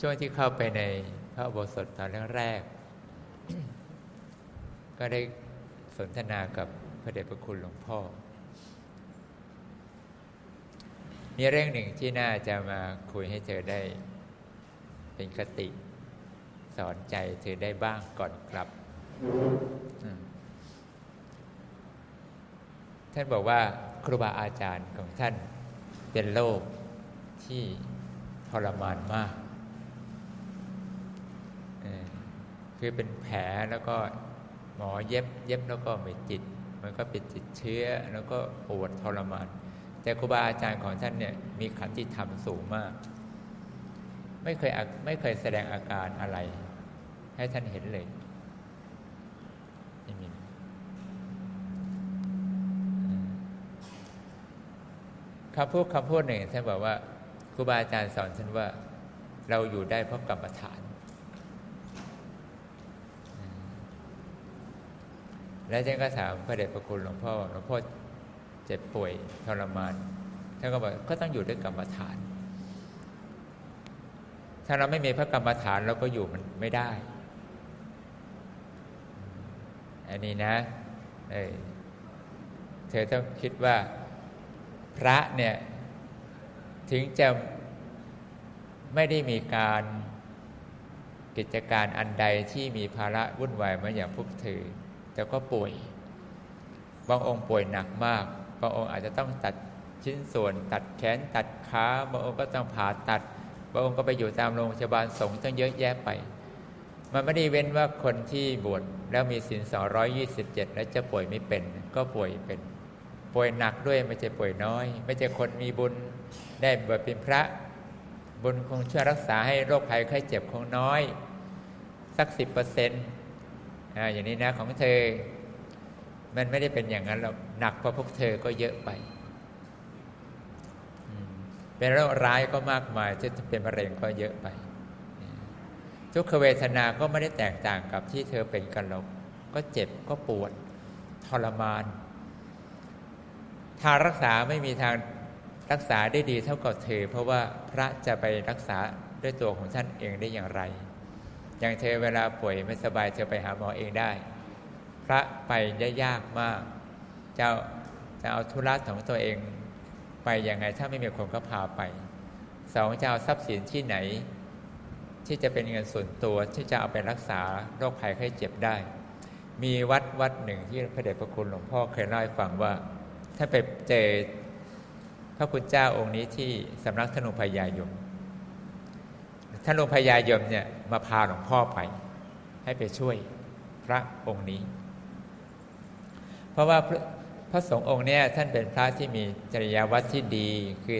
ช่วงที่เข้าไปในพระโบสถตอนแรกๆก็ได้สนทนากับพระเดชพระคุณหลวงพ่อ มีเรื่องหนึ่งที่น่าจะมาคุยให้เธอได้ เป็นคติ สอนใจเธอได้บ้างก่อนกลับ ท่านบอกว่าครูบาอาจารย์ของท่านเป็นโรคที่ทรมานมาก คือเป็นแผลแล้วก็หมอเย็บเย็บแล้วก็ไม่จิต มันก็เป็นติดเชื้อแล้วก็ปวดทรมาน แต่ครูบาอาจารย์ของท่านเนี่ยมีขันติธรรมสูงมาก ไม่เคยไม่เคยแสดงอาการอะไร ให้ท่านเห็นเลยคำพูดคำพูดหนึ่งท่านบอกว่าครูบาอาจารย์สอนท่านว่า เราอยู่ได้เพราะกรรมฐาน แล้วท่านก็ถามพระเดชพระคุณหลวงพ่อหลวงพ่อเจ็บป่วยทรมานท่านก็บอกก็ต้องอยู่ด้วยกรรมฐาน ถ้าเราไม่มีพระกรรมฐานเราก็อยู่มันไม่ได้ อันนี้นะเออเธอต้องคิดว่า พระเนี่ย ถึงจะไม่ได้มีการกิจการอันใดที่มีภาระวุ่นวายเหมือนอย่างพวกเธอ แต่ก็ป่วย บางองค์ป่วยหนักมาก บางองค์อาจจะต้องตัดชิ้นส่วน ตัดแขนตัดขาบางองค์ก็ต้องผ่าตัด บางองค์ก็ไปอยู่ตามโรงพยาบาลสงฆ์ต้องเยอะแยะไป มันไม่ได้เว้นว่าคนที่บวชแล้วมีศีล227 แล้วจะป่วยไม่เป็น ก็ป่วยเป็น ป่วยหนักด้วยไม่ใช่ป่วยน้อย ไม่ใช่คนมีบุญได้บวชเป็นพระบุญคงช่วยรักษาให้โรคภัยไข้เจ็บคงน้อย สักสิบเปอร์เซ็นต์ อย่างนี้นะของเธอ มันไม่ได้เป็นอย่างนั้นหรอกหนักกว่าพวกเธอก็เยอะไป เป็นโรคร้ายก็มากมายจะเป็นมะเร็งก็เยอะไป ทุกขเวทนาก็ไม่ได้แตกต่างกับที่เธอเป็นกันหรอกก็เจ็บก็ปวดทรมานทางรักษาไม่มีทางรักษาได้ดีเท่ากับเธอ เพราะว่าพระจะไปรักษาด้วยตัวของท่านเองได้อย่างไร อย่างเธอเวลาป่วยไม่สบายเธอไปหาหมอเองได้ พระไปยากมากจะจะเอาธุระของตัวเองไปยังไงถ้าไม่มีคนก็พาไปสองจะเอาทรัพย์สินที่ไหน ที่จะเป็นเงินส่วนตัวที่จะเอาไปรักษาโรคภัยไข้เจ็บได้ มีวัดวัดหนึ่งที่พระเดชพระคุณหลวงพ่อเคยเล่าให้ฟังว่า ถ้าไปเจอพระคุณเจ้าองค์นี้ที่สำนักธนุพยายม ท่านหลวงพญายมเนี่ยมาพาหลวงพ่อไป ให้ไปช่วยพระองค์นี้ เพราะว่าพระสงฆ์องค์เนี้ท่านเป็นพระที่มีจริยวัตรที่ดี คือ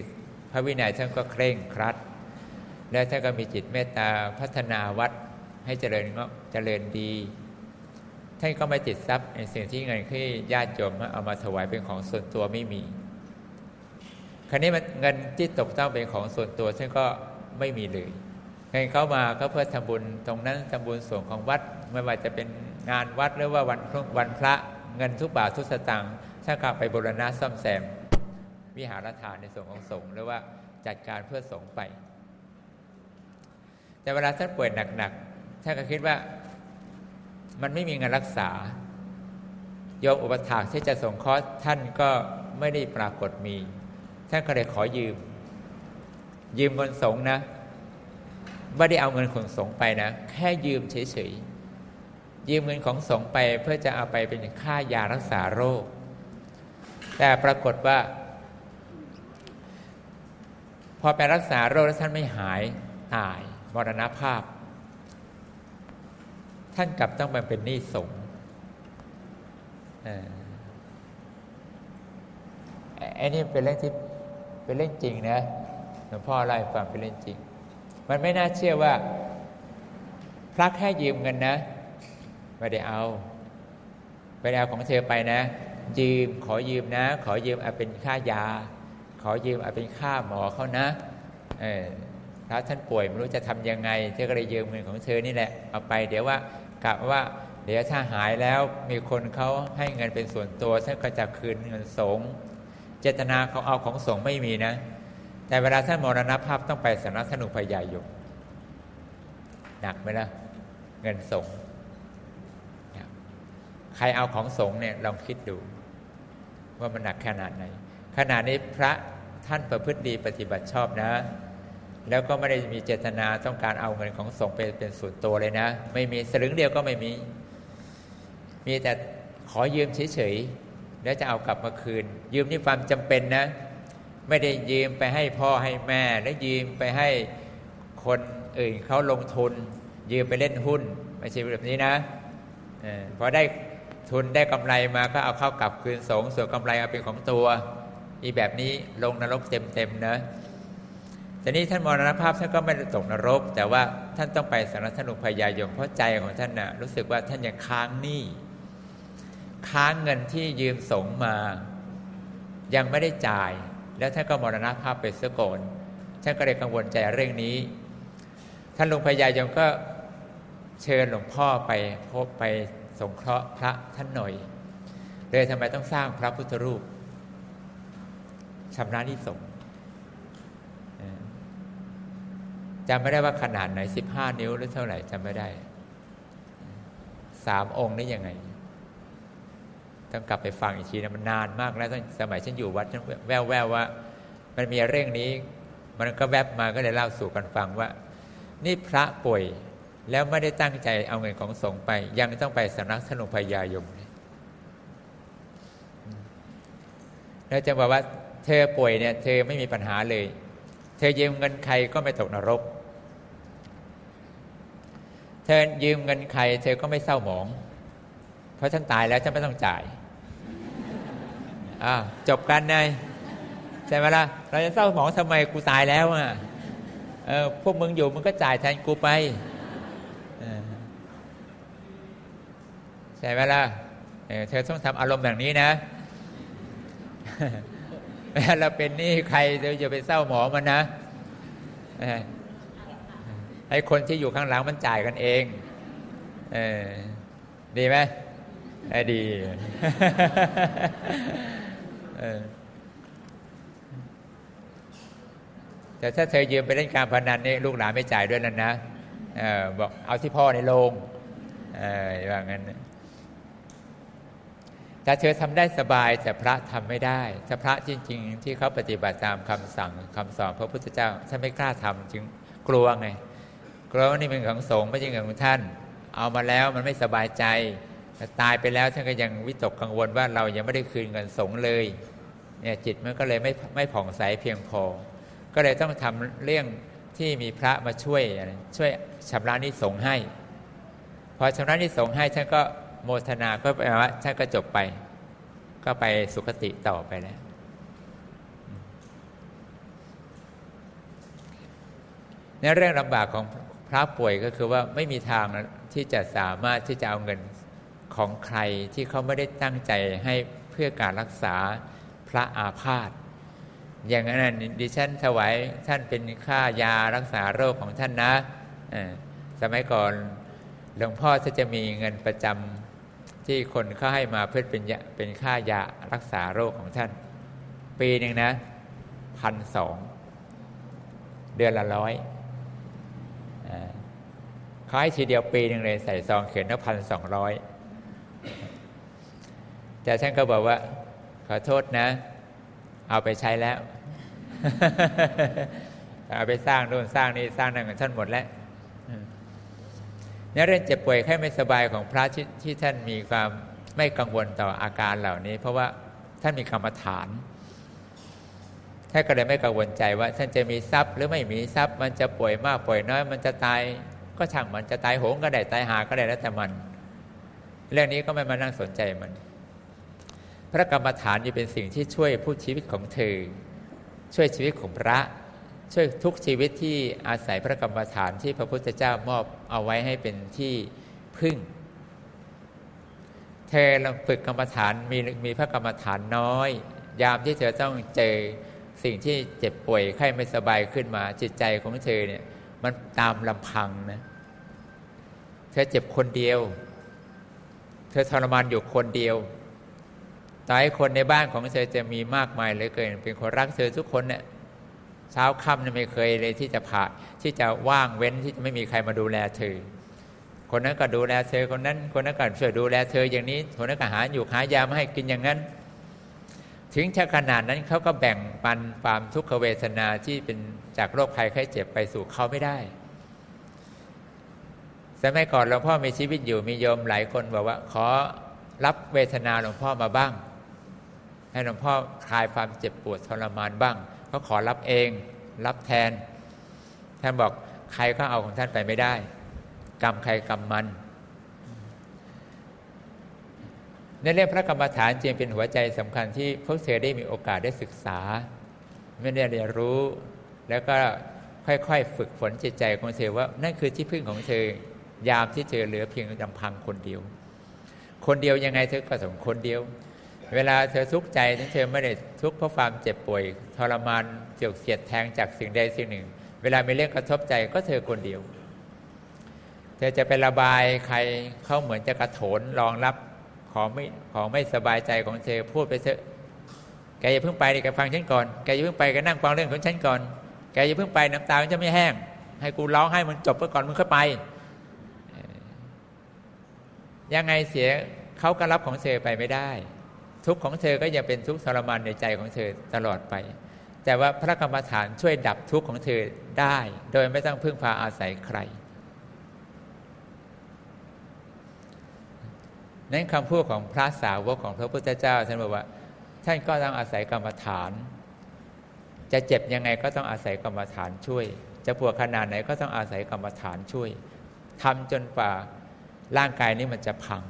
พระวินัยท่านก็เคร่งครัด และท่านก็มีจิตเมตตาพัฒนาวัดให้เจริญงเจริญดี ท่านก็ไม่ติดทรัพย์ในสิ่งที่เงินที่ญาติโยมเอามาถวายเป็นของส่วนตัวไม่มี คราวนี้มันเงินที่ตกต้องเป็นของส่วนตัวท่านก็ไม่มีเลย เงินเข้ามาก็เพื่อทำบุญ ตรงนั้นทำบุญส่วนของวัดไม่ว่าจะเป็นงานวัดหรือว่าวันวันพระเงินทุกบาททุกสตางค์ถ้ากลับไปบูรณะซ่อมแซม วิหารทานในส่วนของสงฆ์หรือว่าจัดการเพื่อสงฆ์ไป แต่เวลาท่านป่วยหนักๆท่านก็คิดว่ามันไม่มีเงินรักษาโยมอุปถากที่จะส่งคอสท่านก็ไม่ได้ปรากฏมี ท่านก็เลยขอยืม ยืมเงินสงฆ์นะ ไม่ได้เอาเงินของสงไปนะ แค่ยืมเฉยๆ ยืมเงินของสงไปเพื่อจะเอาไปเป็นค่ายารักษาโรค แต่ปรากฏว่า พอไปรักษาโรคแล้วท่านไม่หายตายมรณภาพ ท่านกลับต้องมาเป็นหนี้สงอ้นี่เป็นเรื่องที่เป็นเรื่องจริงนะหลวงพ่อเล่าให้ฟังเป็นเรื่องจริง มันไม่น่าเชื่อว่า พระแค่ยืมเงินนะไม่ได้เอาไม่ได้เอาของเธอไปนะ ยืมขอยืมนะ ขอยืมเอาเป็นค่ายา ขอยืมเอาเป็นค่าหมอเขานะเออพระท่านป่วยไม่รู้จะทำยังไงเธอก็เลยยืมเงินของเธอนี่แหละเอาไป เดี๋ยวว่ากะว่า เดี๋ยวถ้าหายแล้วมีคนเขาให้เงินเป็นส่วนตัวท่านก็จะคืนเงินสงเจตนาเขาเอาของสงไม่มีนะ แต่เวลาท่านมรณภาพต้องไปสำนักสนุพยายมหนักไหมล่ะเงินสงฆ์ใครเอาของสงฆ์เนี่ยลองคิดดู ว่ามันหนักขนาดไหนขนาดนี้พระท่านประพฤติดีปฏิบัติชอบนะ แล้วก็ไม่ได้มีเจตนาต้องการเอาเงินของสงฆ์เป็นเป็นส่วนตัวเลยนะ ไม่มีสลึงเดียวก็ไม่มี มีแต่ขอยืมเฉยๆแล้วจะเอากลับมาคืน ยืมนี่ความจำเป็นนะ ไม่ได้ยืมไปให้พ่อให้แม่ แล้วยืมไปให้คนอื่นเขาลงทุน ยืมไปเล่นหุ้นไม่ใช่แบบนี้นะอพอได้ทุนได้กำไรมาก็เอาเข้ากลับคืนสงส่วนกำไรเอาเป็นของตัวอีแบบนี้ลงนรกเต็มๆนะแต่นี้ท่านมรณภาพท่านก็ไม่ได้ตกนรก แต่ว่าท่านต้องไปสังฆทนุพยายมเพราะใจของท่านนะ่ะรู้สึกว่าท่านยังค้างหนี้ค้างเงินที่ยืมสงมา ยังไม่ได้จ่าย แล้วท่านก็มรณภาพไปเสียก่อนท่านก็เลยกังวลใจเรื่องนี้ ท่านหลวงพยายมก็เชิญหลวงพ่อไปพบไปสงเคราะห์พระท่านหน่อยเลยทำไมต้องสร้างพระพุทธรูปชำระนิสงจำไม่ได้ว่าขนาดไหนสิบห้านิ้วหรือเท่าไหร่จำไม่ได้สามองค์นี่ยังไง ต้องกลับไปฟังอีกทีนะมันนานมากแล้วตั้งสมัยฉันอยู่วัดฉันแววแววว่า มันมีเรื่องนี้ มันก็แวบมาก็เลยเล่าสู่กันฟังว่า นี่พระป่วยแล้วไม่ได้ตั้งใจเอาเงินของสงฆ์ไป ยังต้องไปสำนักสนุพยายมแล้วจะบอกว่า เธอป่วยเนี่ย เธอไม่มีปัญหาเลย เธอยืมเงินใครก็ไม่ตกนรก เธอยืมเงินใคร เธอก็ไม่เศร้าหมอง เพราะฉันตายแล้วฉันไม่ต้องจ่าย อ่าจบกันไงใช่ไหมล่ะเราจะเศร้าหมองทำไมกูตายแล้วอะเออพวกมึงอยู่มึงก็จ่ายแทนกูไปใช่ไหมล่ะเธอต้องทำอารมณ์แบบนี้นะแม้เราเป็นนี้ใครเธออย่าไปเศร้าหมองมันนะให้คนที่อยู่ข้างหลังมันจ่ายกันเองเออดีไหมดี แต่ถ้าเธอยืมไปเล่นการพนันนี่ลูกหลานไม่จ่ายด้วยนั่นนะบอกเอาที่พ่อในโรงว่างั้นแต่เธอทำได้สบายแต่พระทำไม่ได้ถ้าพระจริง ๆ ที่เขาปฏิบัติตามคำสั่งคำสอนพระพุทธเจ้าท่านไม่กล้าทำจึงกลัวไงกลัวว่านี่เป็นของสงฆ์ไม่ใช่ของท่าน เอามาแล้วมันไม่สบายใจ ตายไปแล้วท่านก็ยังวิตกกังวลว่าเรายังไม่ได้คืนเงินสงเลยเนี่ยจิตมันก็เลยไม่ไม่ผ่องใสเพียงพอ ก็เลยต้องทำเรื่องที่มีพระมาช่วยช่วยชำระนิสงให้ พอชำระนิสงให้ท่านก็โมทนาก็แปลว่าท่านก็จบไป ก็ไปสุคติต่อไปแล้ว ในเรื่องลำบากของพระป่วยก็คือว่าไม่มีทางที่จะสามารถที่จะเอาเงิน ของใครที่เขาไม่ได้ตั้งใจให้เพื่อการรักษาพระอาพาธอย่างนั้นดิฉันถวายท่านเป็นค่ายารักษาโรคของท่านนะสมัยก่อนหลวงพ่อจะมีเงินประจำที่คนเขาให้มาเพื่อเป็นเป็นค่ายารักษาโรคของท่าน ปีหนึ่งนะพันสองเดือนละร้อยเขาให้ทีเดียวปีหนึ่งเลยใส่ซองเขียนว่าพันสองร้อย แต่ท่านก็บอกว่า ขอโทษนะ เอาไปใช้แล้ว เอาไปสร้างโน่นสร้างนี่สร้างนั่นท่านหมดแล้วในเรื่องเจ็บป่วยแค่ไม่สบายของพระที่ที่ท่านมีความไม่กังวลต่ออาการเหล่านี้ เพราะว่าท่านมีกรรมฐานท่านก็เลยไม่กังวลใจว่า ท่านจะมีทรัพย์ หรือไม่มีทรัพย์ มันจะป่วยมากป่วยน้อย มันจะตายก็ช่างมันจะตายโหงก็ได้ตายหาก็ได้แล้วแต่มัน เรื่องนี้ก็ไม่มานั่งสนใจมัน พระกรรมฐานจะเป็นสิ่งที่ช่วยผู้ชีวิตของเธอ ช่วยชีวิตของพระ ช่วยทุกชีวิตที่อาศัยพระกรรมฐานที่พระพุทธเจ้ามอบเอาไว้ให้เป็นที่พึ่ง เธอลองฝึกกรรมฐานมีมีพระกรรมฐานน้อย ยามที่เธอต้องเจอสิ่งที่เจ็บป่วยไข้ไม่สบายขึ้นมา จิตใจของเธอเนี่ยมันตามลำพังนะ เธอเจ็บคนเดียว ธอทรมานอยู่คนเดียวต่อให้คนในบ้านของเธอจะมีมากมายเหลือเกิน เป็นคนรักเธอทุกคนเนี่ยเช้าค่ำเนี่ยไม่เคยเลยที่จะผ่าที่จะว่างเว้นที่จะไม่มีใครมาดูแลเธอ คนนั้นก็ดูแลเธอคนนั้น คนนั้นก็ช่วยดูแลเธออย่างนี้คนนั้นก็หาอยู่หายามาให้กินอย่างนั้น ถึงถ้าขนาดนั้นเขาก็แบ่งปันความทุกขเวทนาที่เป็นจากโรคภัยไข้เจ็บไปสู่เขาไม่ได้ สมัยก่อนหลวงพ่อมีชีวิตอยู่มีโยมหลายคนบอกว่า ขอรับเวทนาหลวงพ่อมาบ้าง ให้หลวงพ่อคลายความเจ็บปวดทรมานบ้างเขาขอรับเอง รับแทนท่านบอกใครก็เอาของท่านไปไม่ได้ กรรมใครกรรมมันในเรื่องพระกรรมฐานจึงเป็นหัวใจสำคัญที่พวกเธอได้มีโอกาสได้ศึกษา ไม่ได้เรียนรู้ แล้วก็ค่อยๆ ฝึกฝนจิตใจของเธอว่านั่นคือที่พึ่งของเธอ ยามที่เธอเหลือเพียงลำพังคนเดียว คนเดียวยังไงเธอก็สมคนเดียว เวลาเธอทุกข์ใจนั้นเธอไม่ได้ทุกข์เพราะความเจ็บป่วย ทรมานเจียวเสียดแทงจากสิ่งใดสิ่งหนึ่ง เวลามีเรื่องกระทบใจก็เธอคนเดียว เธอจะไประบายใครเขาเหมือนจะกระโถนรองรับของไม่ของไม่สบายใจของเธอพูดไปเถอะแกอย่าเพิ่งไปดิแกฟังฉันก่อนแกอย่าเพิ่งไปแกนั่งฟังเรื่องของฉันก่อนแกอย่าเพิ่งไปน้ำตามันจะไม่แห้ง ให้กูร้องให้มันจบไปก่อนมึงค่อยไป ยังไงเสียเขาก็รับของเธอไปไม่ได้ ทุกของเธอก็ยังเป็นทุกข์ทรมานในใจของเธอตลอดไป แต่ว่าพระกรรมฐานช่วยดับทุกข์ของเธอได้ โดยไม่ต้องพึ่งพาอาศัยใคร นั้นคำพูดของพระสาวกของพระพุทธเจ้าท่านบอกว่าท่านก็ต้องอาศัยกรรมฐาน จะเจ็บยังไงก็ต้องอาศัยกรรมฐานช่วย จะปวดขนาดไหนก็ต้องอาศัยกรรมฐานช่วยทำจนกว่า ร่างกายนี้มันจะพัง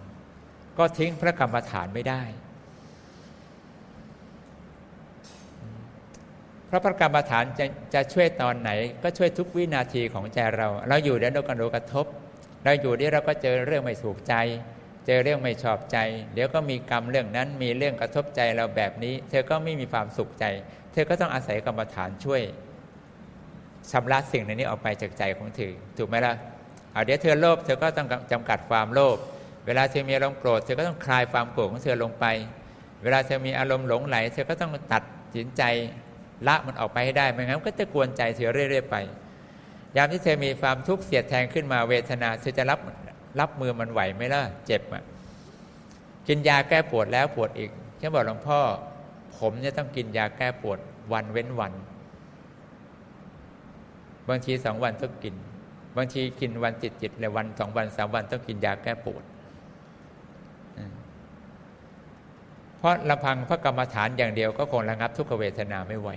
ก็ทิ้งพระกรรมฐานไม่ได้เพราะพระกรรมฐานจะจะช่วยตอนไหน ก็ช่วยทุกวินาทีของใจเรา เราอยู่แล้วเราก็โดนกระทบ เราอยู่ที่เราก็เจอเรื่องไม่ถูกใจ เจอเรื่องไม่ชอบใจ เดี๋ยวก็มีกรรมเรื่องนั้นมีเรื่องกระทบใจเราแบบนี้ เธอก็ไม่มีความสุขใจ เธอก็ต้องอาศัยกรรมฐานช่วยชำระสิ่งในนี้ออกไปจากใจของเธอถูกไหมล่ะ เอาเดี๋ยวเธอโลภเธอก็ต้องจำกัดความโลภเวลาเธอมีอารมณ์โกรธเธอก็ต้องคลายความโกรธของเธอลงไป เวลาเธอมีอารมณ์หลงไหล เธอก็ต้องตัดสินใจละมันออกไปให้ได้ไม่งั้นก็จะกวนใจเธอเรื่อยๆไป ยามที่เธอมีความทุกข์เสียดแทงขึ้นมาเวทนาเธอจะรับรับมือมันไหวไหมล่ะเจ็บอะกินยาแก้ปวดแล้วปวดอีกฉันบอกหลวงพ่อ ผมจะต้องกินยาแก้ปวดวันเว้นวัน บางทีสองวันต้องกิน บางทีกินวันจิตจิตเลยวันสองวันสามวันต้องกินยาแก้ปวดเพราะลำพังพระกรรมฐานอย่างเดียวก็คงระงับทุกขเวทนาไม่ไหว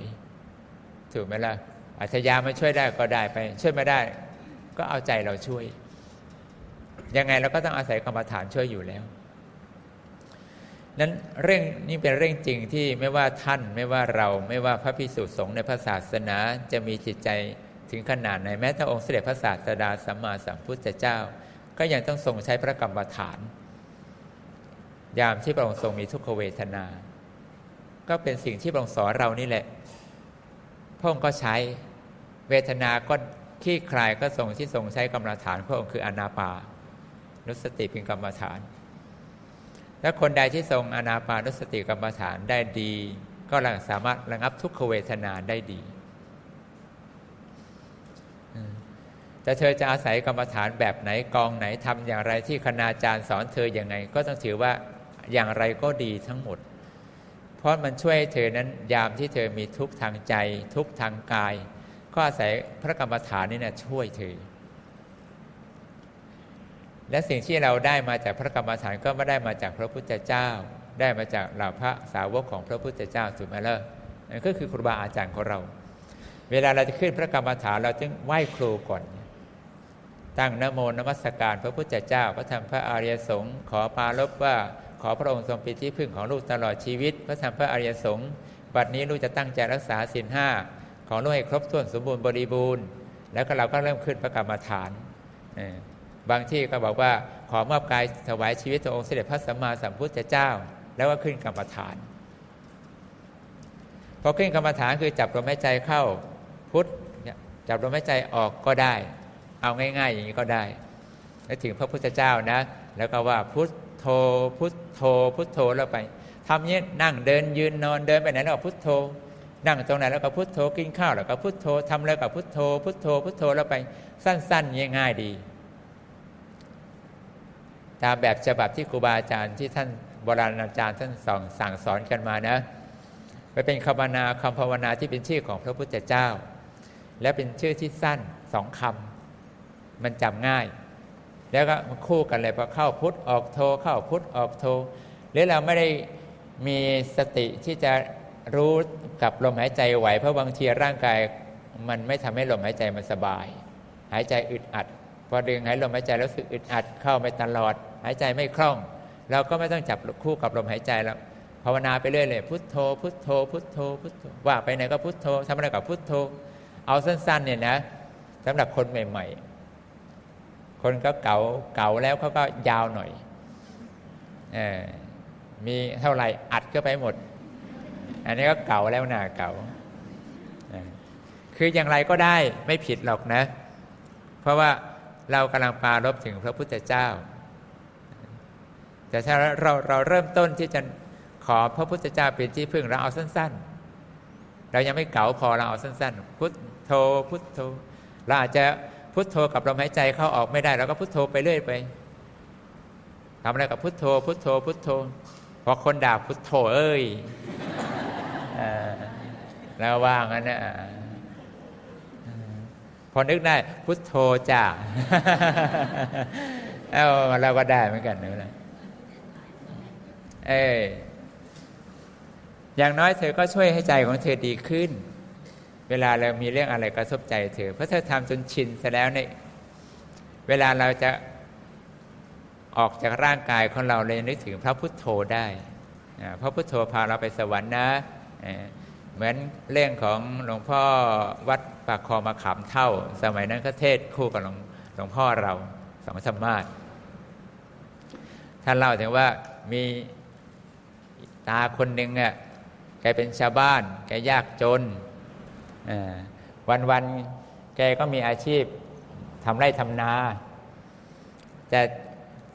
ถูกไหมล่ะอาชยามาช่วยได้ก็ได้ไป ช่วยไม่ได้ ก็เอาใจเราช่วย ยังไงเราก็ต้องอาศัยกรรมฐานช่วยอยู่แล้วนั้นเรื่องนี้เป็นเรื่องจริงที่ไม่ว่าท่านไม่ว่าเราไม่ว่าพระพิสุสงฆ์ในพระศาสนาจะมีจิตใจ ถึงขนาดไหนแม้แต่องค์เสด็จพระศาสดาสัมมาสัมพุทธเจ้า ก็ยังต้องทรงใช้พระกรรมฐาน ยามที่พระองค์ทรงมีทุกขเวทนา ก็เป็นสิ่งที่พระองค์สอนเรานี่แหละพระองค์ก็ใช้เวทนาก็ขี้คลายก็ทรงที่ทรงใช้กรรมฐานพระองค์คืออนาปานุสติเป็นกรรมฐาน และคนใดที่ทรงอนาปานุสติกรรมฐานได้ดี ก็สามารถระงับทุกขเวทนาได้ดี แต่เธอจะอาศัยกรรมฐานแบบไหนกองไหนทำอย่างไรที่คณาจารย์สอนเธออย่างไง ก็ต้องถือว่าอย่างไรก็ดีทั้งหมด เพราะมันช่วยเธอนั้นยามที่เธอมีทุกข์ทางใจ ทุกข์ทางกาย ก็อาศัยพระกรรมฐานนี่นะช่วยเธอและสิ่งที่เราได้มาจากพระกรรมฐานก็ไม่ได้มาจากพระพุทธเจ้า ได้มาจากเหล่าพระสาวกของพระพุทธเจ้าถูกไหมล่ะนั่นก็คือครูบาอาจารย์ของเรา เวลาเราจะขึ้นพระกรรมฐานเราจึงไหว้ครูก่อน ตั้งนโมนมัสการพระพุทธเจ้า พระธรรมพระอริยสงฆ์ขอปาลบว่าขอพระองค์ทรงเป็นที่พึ่งของลูกตลอดชีวิต พระธรรมพระอริยสงฆ์บัดนี้ลูกจะตั้งใจรักษาศีลห้าของลูกให้ครบถ้วนสมบูรณ์บริบูรณ์ แล้วก็เราก็เริ่มขึ้นพระกรรมฐานบางที่ก็บอกว่าขอมอบกายถวายชีวิตต่อองค์เสด็จพระสัมมาสัมพุทธเจ้า แล้วก็ขึ้นกรรมฐานพอขึ้นกรรมฐานคือจับลมหายใจเข้าพุทธจับลมหายใจออกก็ได้ เอาง่าย ๆ อย่างนี้ก็ได้ แล้วถึงพระพุทธเจ้านะ แล้วก็ว่าพุทโธพุทโธพุทโธแล้วไปทำเนี้ยนั่งเดินยืนนอนเดินไปไหนแล้วพุทโธ นั่งตรงไหนแล้วก็พุทโธกินข้าวแล้วก็พุทโธทำอะไรกับพุทโธ พุทโธ พุทโธแล้วไปสั้นๆง่ายๆดี ตามแบบฉบับที่ครูบาอาจารย์ที่ท่านโบราณอาจารย์ท่านสอนสั่งสอนกันมานะไปเป็นคำนาคำภาวนาที่เป็นชื่อของพระพุทธเจ้า และเป็นชื่อที่สั้นสองคำ มันจำง่าย แล้วก็มันคู่กันเลยพอเข้าพุทธออกโทเข้าพุทธออกโทหรือเราไม่ได้มีสติที่จะรู้กับลมหายใจไหว เพราะบางทีร่างกายมันไม่ทำให้ลมหายใจมันสบาย หายใจอึดอัด พอดึงหายลมหายใจแล้วสึกอึดอัดเข้าไม่ตลอด หายใจไม่คล่อง เราก็ไม่ต้องจับคู่กับลมหายใจแล้วภาวนาไปเรื่อยเลยพุทโธพุทโธพุทโธพุทโธว่าไปไหนก็พุทโธทำอะไรกับพุทโธ เอาสั้นๆเนี่ยนะสำหรับคนใหม่ ๆ คนก็เก่าเก่าแล้วเขาก็ยาวหน่อยอมีเท่าไหร่อัดก็ไปหมด อันนี้ก็เก่าแล้วนะเก่าคืออย่างไรก็ได้ไม่ผิดหรอกนะ เพราะว่าเรากำลังปารบถึงพระพุทธเจ้า แต่ถ้าเราเราเริ่มต้นที่จะขอพระพุทธเจ้าเป็นที่พึ่งเราเอาสั้น ๆ เรายังไม่เก่าพอเราเอาสั้น ๆ พุทโธพุทโธเราอาจจะ พุทโธกับลมหายใจเข้าออกไม่ได้เราก็พุทโธไปเรื่อยไปทำอะไรกับพุทโธ พุทโธ พุทโธพอคนด่าพุทโธเอ้ยแล้วว่างั้นนะพอนึกได้ พุทโธจ้าเอาเราก็ได้เหมือนกันนะเอออย่างน้อยเธอก็ช่วยให้ใจของเธอดีขึ้น เวลาเรามีเรื่องอะไรกระทบใจเธอ เพราะเธอทำจนชินซะแล้วเนี่ยเวลาเราจะออกจากร่างกายของเราเลยนึกถึงพระพุทโธได้พระพุทโธพาเราไปสวรรค์นะเหมือนเรื่องของหลวงพ่อวัดปากคอมาขามเท่า สมัยนั้นก็เทศคู่กับหลวงลวงพ่อเราสองสมมาตรท่านเล่าถึงว่ามีตาคนหนึ่งอะแกเป็นชาวบ้าน แกยากจน วันวันแกก็มีอาชีพทำไร่ทำนา แต่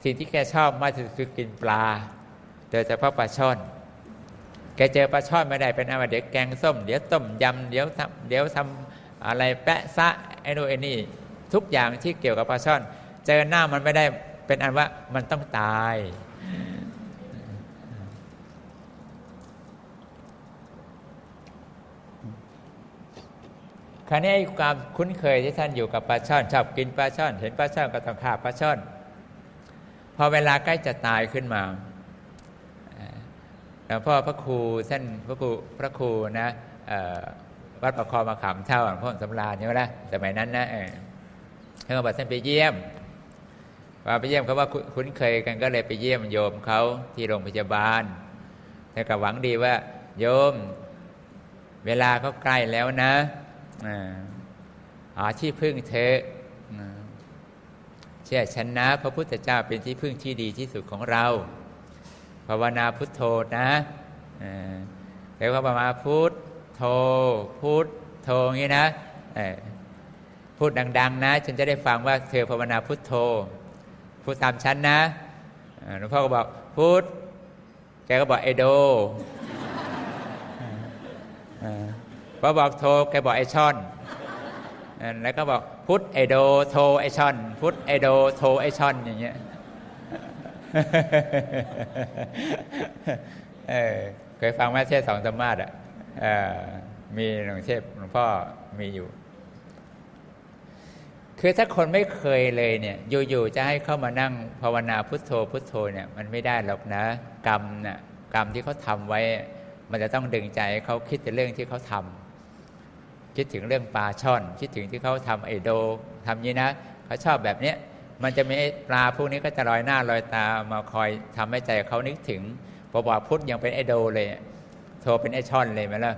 สิ่งที่แกชอบมากที่สุดคือกินปลาโดยเฉพาะปลาช่อน แกเจอปลาช่อนไม่ได้เป็นอะไรเดี๋ยวแกงส้ม เดี๋ยวต้มยำเดี๋ยวทำเดี๋ยวทำอะไรแปะซะไอ้นู่นไอ้นี่ทุกอย่างที่เกี่ยวกับปลาช่อน เจอหน้ามันไม่ได้เป็นอันว่ามันต้องตาย ราวนี้ความคุ้นเคยที่ท่านอยู่กับปลาช่อนชอบกินปลาช่อน เห็นปลาช่อนก็ต้องฆ่าปลาช่อนพอเวลาใกล้จะตายขึ้นมาหลวงพ่อพระครูท่านพระครูพระครูนะวัดประคอมาขามเท่าหลวงพ่อสำราญใช่ไหมล่ะสมัยนั้นนะท่านก็บอกท่านไปเยี่ยมพอไปเยี่ยมเขาว่าคุ้นเคยกันก็เลยไปเยี่ยมโยมเขาที่โรงพยาบาลท่านก็หวังดีว่า โยม เวลาเขาใกล้แล้วนะ หาที่พึ่งเธอเชื่อฉันนะพระพุทธเจ้าเป็นที่พึ่งที่ดีที่สุดของเราภาวนาพุทโธนะแล้วก็ประมาพุทโธพุทโธงี้นะพูดดัง ๆ นะ ฉันจะได้ฟังว่าเธอภาวนาพุทโธพูดตามฉันนะหลวงพ่อก็บอกพุทแกก็บอกเอโด พอบอกโทแกบอกไอช่อน แล้วก็บอกพุทธไอโดโทไอช่อน พุทธไอโดโทไอช่อนอย่างเงี้ยเคยฟังแม่เทศสองธรรมาสอะมีหลวงเทพหลวงพ่อมีอยู่ คือถ้าคนไม่เคยเลยเนี่ยอยู่ๆจะให้เข้ามานั่งภาวนาพุทโธพุทโธเนี่ยมันไม่ได้หรอกนะ กรรมน่ะกรรมที่เขาทำไว้ มันจะต้องดึงใจเขาคิดแต่เรื่องที่เขาทำ คิดถึงเรื่องปลาช่อน คิดถึงที่เขาทำไอโดทำนี้นะเขาชอบแบบเนี้ยมันจะมีปลาพวกนี้ก็จะลอยหน้าลอยตามาคอยทำให้ใจเขานึกถึงพอบอกพุทธยังเป็นไอโดเลยโทรเป็นไอช่อนเลยไหมล่ะ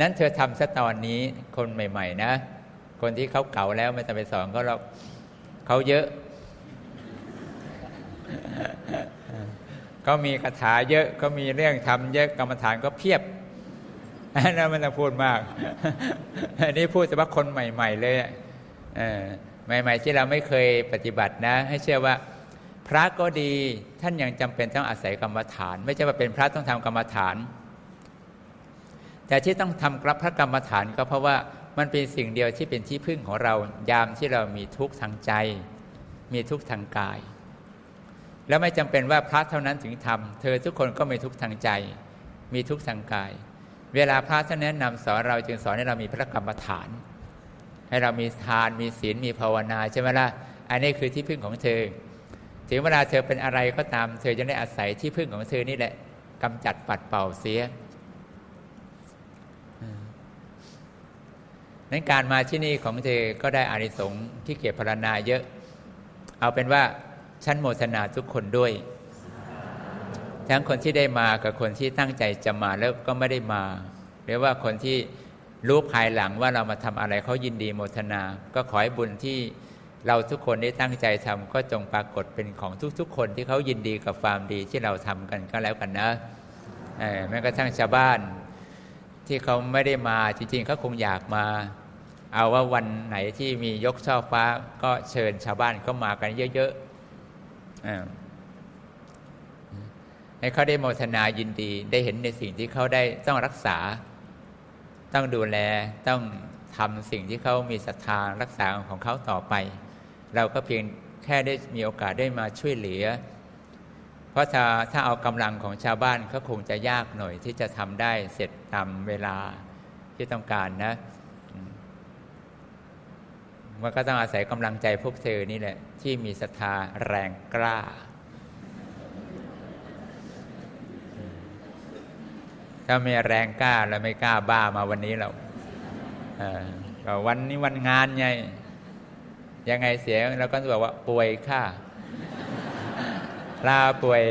นั้นเธอทำซะตอนนี้คนใหม่ ๆ นะ คนที่เขาเก่าแล้วไม่ต้องไปสอนเขาหรอกเขาเยอะก็มีคาถาเยอะก็มีเรื่องทำเยอะกรรมฐานก็เพียบ นนั้นมันจะพูดมาก อันนี้พูดเฉพาะคนใหม่ ๆ เลยใหม่ ๆ ที่เราไม่เคยปฏิบัตินะ ให้เชื่อว่า พระก็ดีท่านยังจำเป็นต้องอาศัยกรรมฐาน ไม่ใช่ว่าเป็นพระต้องทำกรรมฐาน แต่ที่ต้องทำกรับพระกรรมฐานก็เพราะว่ามันเป็นสิ่งเดียวที่เป็นที่พึ่งของเรา ยามที่เรามีทุกข์ทางใจ มีทุกข์ทางกาย แล้วไม่จำเป็นว่าพระเท่านั้นถึงทำเธอทุกคนก็มีทุกข์ทางใจ มีทุกข์ทางกาย เวลาพระท่านแนะนำสอนเราจึงสอนให้เรามีพระกรรมฐาน ให้เรามีทานมีศีลมีภาวนาใช่ไหมล่ะอันนี้คือที่พึ่งของเธอ ถึงเวลาเธอเป็นอะไรก็ตาม เธอจะได้อาศัยที่พึ่งของเธอนี่แหละกำจัดปัดเป่าเสียนั้นการมาที่นี่ของเธอก็ได้อานิสงส์ที่เก็บพารณาเยอะ เอาเป็นว่าชั้นโมทนาทุกคนด้วย ทั้งคนที่ได้มากับคนที่ตั้งใจจะมาแล้วก็ไม่ได้มาหรือว่าคนที่รู้ภายหลังว่าเรามาทำอะไรเขายินดีโมทนา ก็ขอให้บุญที่เราทุกคนได้ตั้งใจทำก็จงปรากฏเป็นของทุกๆ คนที่เขายินดีกับความดีที่เราทำกันก็แล้วกันนะแม้กระทั่งชาวบ้าน ที่เขาไม่ได้มาจริงๆเขาคงอยากมา เอาว่าวันไหนที่มียกช่อฟ้าก็เชิญชาวบ้านก็มากันเยอะๆ ให้เขาได้โมทนายินดี ได้เห็นในสิ่งที่เขาได้ต้องรักษา ต้องดูแลต้องทำสิ่งที่เขามีศรัทธารักษาของเขาต่อไป เราก็เพียงแค่ได้มีโอกาสได้มาช่วยเหลือ เพราะถ้าถ้าเอากำลังของชาวบ้านก็คงจะยากหน่อยที่จะทำได้เสร็จตามเวลาที่ต้องการนะมันก็ต้องอาศัยกำลังใจพวกเธอนี่แหละ ที่มีศรัทธาแรงกล้า ถ้าไม่แรงกล้าแล้วไม่กล้าบ้ามาวันนี้เราวันนี้วันงานไง ยังไงเสียเราก็บอกว่าป่วยค่ะลาป่วย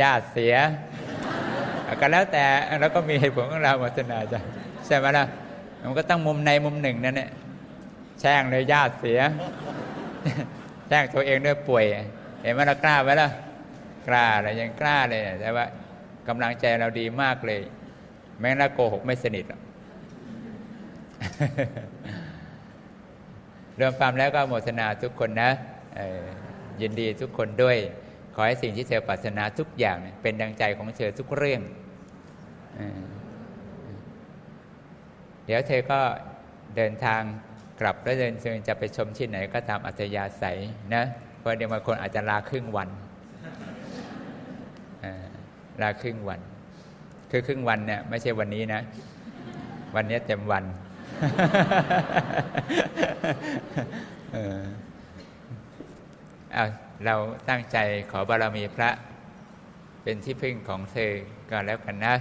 ญาติเสีย ก็แล้วแต่เราก็มีเหตุผลของเราวัฒนาจ้ะใช่ไหมล่ะมันก็ตั้งมุมในมุมหนึ่งนั่นแหละแช่งเลยญาติเสียแช่งตัวเองด้วยป่วย เห็นไหมเรากล้าไหมล่ะกล้าเลยยังกล้าเลยแต่ว่า กำลังใจเราดีมากเลย แม้เราโกหกไม่สนิทรอกรวมความแล้วก็โมทนาทุกคนนะยินดีทุกคนด้วย ขอให้สิ่งที่เธอปรารถนาทุกอย่างเป็นดังใจของเธอทุกเรื่อง เดี๋ยวเธอก็เดินทางกลับแล้วเดินเชิญจะไปชมที่ไหนก็ตามอัธยาศัยนะเพราะเดี๋ยวบางคนอาจจะลาครึ่งวัน ลาครึ่งวัน คือครึ่งวันเนี่ยไม่ใช่วันนี้นะ วันนี้เต็มวันเออเอาเราตั้งใจขอบารมีพระ เป็นที่พึ่งของเธอก็แล้วกันนะ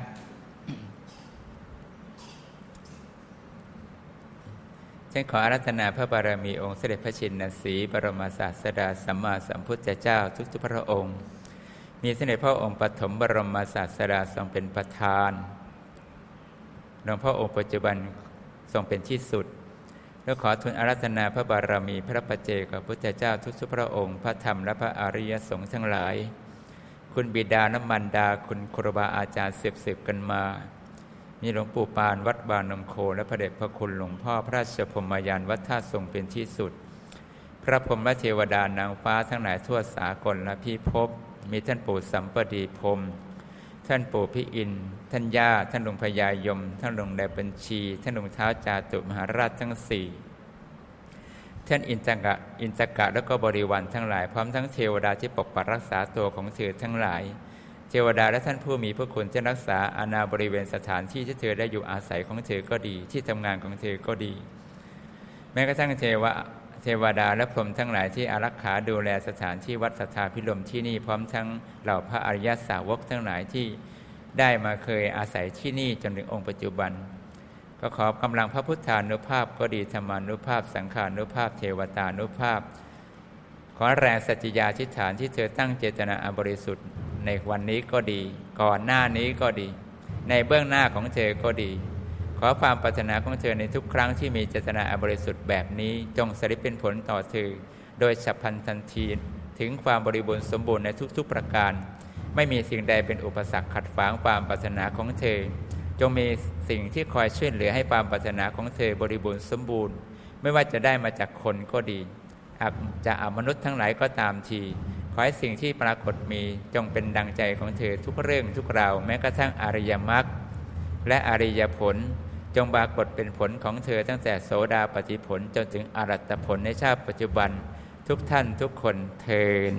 ฉันขออารัธนาพระบารมีองค์เสด็จพระชินสีบรมศาสดาสัมมาสัมพุทธเจ้าทุกทุกพระองค์ มีเสด็จพระองค์ปฐมบรมศาสดาทรงเป็นประธานหลวงพ่อองค์ปัจจุบันทรงเป็นที่สุด แล้วขอทูลอารัธนาพระบารมีพระปัจเจกับพุทธเจ้าทุกสุพระองค์ พระธรรมและพระอริยสงฆ์ทั้งหลาย คุณบิดาน้ำมันดาคุณครูบาอาจารย์เสืบสืบกันมา มีหลวงปู่ปานวัดบานนมโค และพระเดชพระคุณหลวงพ่อพระราชพมายานวัดท่าทรงเป็นที่สุด พระพรหมเทวดานางฟ้าทั้งหลายทั่วสากลและพิภพ มีท่านปู่สัมปดีพรมท่านปู่พิอิน ท่านย่า ท่านหลวงพญายม ท่านหลวงแดบัญชี ท่านหลวงเท้าจาตุมหาราชทั้งสี่ท่านอินตกะอินตกะแล้วก็บริวารทั้งหลาย พร้อมทั้งเทวดาที่ปกปักรักษาตัวของเธอทั้งหลาย เทวดาและท่านผู้มีพระคุณที่รักษาอาณาบริเวณสถานที่ที่เธอได้อยู่อาศัยของเธอก็ดี ที่ทำงานของเธอก็ดี แม้กระทั่งเทวะ เทวดาและพรหมทั้งหลายที่อารักขาดูแลสถานที่วัดสัทธาพิลมที่นี่พร้อมทั้งเหล่าพระอริยสาวกทั้งหลายที่ได้มาเคยอาศัยที่นี่จนถึงองค์ปัจจุบัน ก็ขอกำลังพระพุทธานุภาพก็ดีธรรมานุภาพ สังขานุภาพ เทวตานุภาพ ขอแรงสัจยาทิฏฐานที่เธอตั้งเจตนาอบริสุทธิ์ ในวันนี้ก็ดี ก่อนหน้านี้ก็ดี ในเบื้องหน้าของเธอก็ดี ขอความปรารถนาของเธอในทุกครั้งที่มีเจตนาอบริสุทธิ์แบบนี้ จงสริเป็นผลต่อเธอ โดยฉับพลันทันที ถึงความบริบูรณ์สมบูรณ์ในทุกๆประการ ไม่มีสิ่งใดเป็นอุปสรรคขัดขวางความปรารถนาของเธอ จงมีสิ่งที่คอยช่วยเหลือให้ความปรารถนาของเธอบริบูรณ์สมบูรณ์ ไม่ว่าจะได้มาจากคนก็ดีอาจจะอามนุษย์ทั้งหลายก็ตามทีขอให้สิ่งที่ปรากฏมีจงเป็นดังใจของเธอทุกเรื่องทุกราวแม้กระทั่งอริยมรรคและอริยผล จงปรากฏเป็นผลของเธอตั้งแต่โสดาปฏิผลจนถึงอรัตผลในชาติปัจจุบันทุกท่านทุกคนเทิน